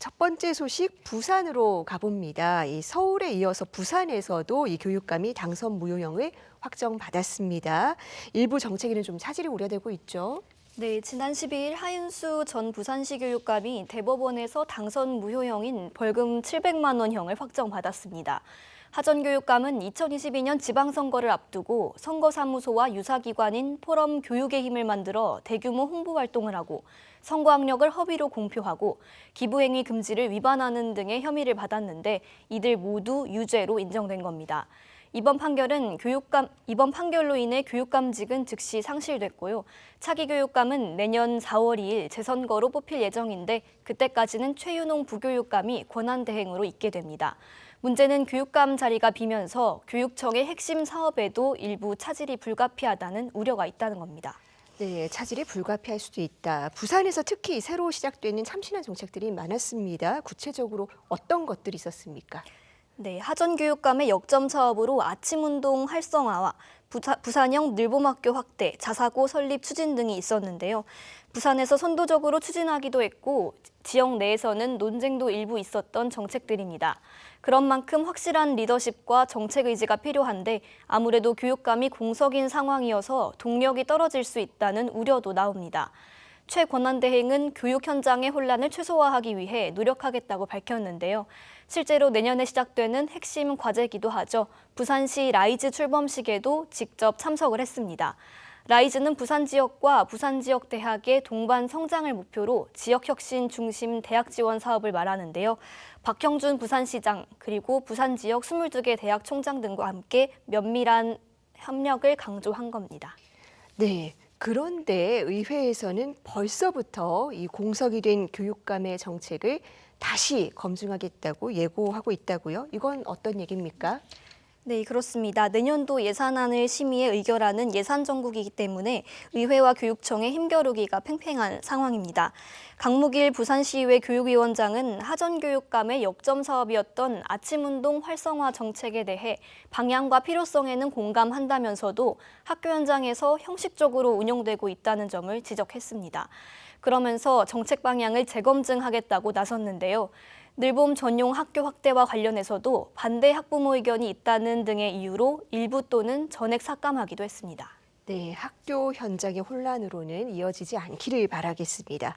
첫 번째 소식 부산으로 가봅니다. 이 서울에 이어서 부산에서도 이 교육감이 당선 무효형을 확정받았습니다. 일부 정책에는 좀 차질이 우려되고 있죠. 네, 지난 12일 하윤수 전 부산시 교육감이 대법원에서 당선 무효형인 벌금 700만 원형을 확정받았습니다. 하전 교육감은 2022년 지방선거를 앞두고 선거사무소와 유사기관인 포럼 교육의 힘을 만들어 대규모 홍보 활동을 하고 선거 학력을 허위로 공표하고 기부행위 금지를 위반하는 등의 혐의를 받았는데 이들 모두 유죄로 인정된 겁니다. 이번 판결은 교육감 이번 판결로 인해 교육감직은 즉시 상실됐고요. 차기 교육감은 내년 4월 2일 재선거로 뽑힐 예정인데 그때까지는 최윤홍 부교육감이 권한 대행으로 있게 됩니다. 문제는 교육감 자리가 비면서 교육청의 핵심 사업에도 일부 차질이 불가피하다는 우려가 있다는 겁니다. 네, 차질이 불가피할 수도 있다. 부산에서 특히 새로 시작되는 참신한 정책들이 많았습니다. 구체적으로 어떤 것들이 있었습니까? 네, 하전 교육감의 역점 사업으로 아침 운동 활성화와 부산형 늘봄학교 확대, 자사고 설립 추진 등이 있었는데요. 부산에서 선도적으로 추진하기도 했고 지역 내에서는 논쟁도 일부 있었던 정책들입니다. 그런 만큼 확실한 리더십과 정책 의지가 필요한데 아무래도 교육감이 공석인 상황이어서 동력이 떨어질 수 있다는 우려도 나옵니다. 최 권한대행은 교육 현장의 혼란을 최소화하기 위해 노력하겠다고 밝혔는데요. 실제로 내년에 시작되는 핵심 과제기도 하죠. 부산시 라이즈 출범식에도 직접 참석을 했습니다. 라이즈는 부산 지역과 부산 지역 대학의 동반 성장을 목표로 지역 혁신 중심 대학 지원 사업을 말하는데요. 박형준 부산시장 그리고 부산 지역 22개 대학 총장 등과 함께 면밀한 협력을 강조한 겁니다. 네. 그런데 의회에서는 벌써부터 이 공석이 된 교육감의 정책을 다시 검증하겠다고 예고하고 있다고요. 이건 어떤 얘기입니까? 네, 그렇습니다. 내년도 예산안을 심의해 의결하는 예산 정국이기 때문에 의회와 교육청의 힘겨루기가 팽팽한 상황입니다. 강무길 부산시의회 교육위원장은 하전교육감의 역점 사업이었던 아침운동 활성화 정책에 대해 방향과 필요성에는 공감한다면서도 학교 현장에서 형식적으로 운영되고 있다는 점을 지적했습니다. 그러면서 정책 방향을 재검증하겠다고 나섰는데요. 늘봄 전용 학교 확대와 관련해서도 반대 학부모 의견이 있다는 등의 이유로 일부 또는 전액 삭감하기도 했습니다. 네, 학교 현장의 혼란으로는 이어지지 않기를 바라겠습니다.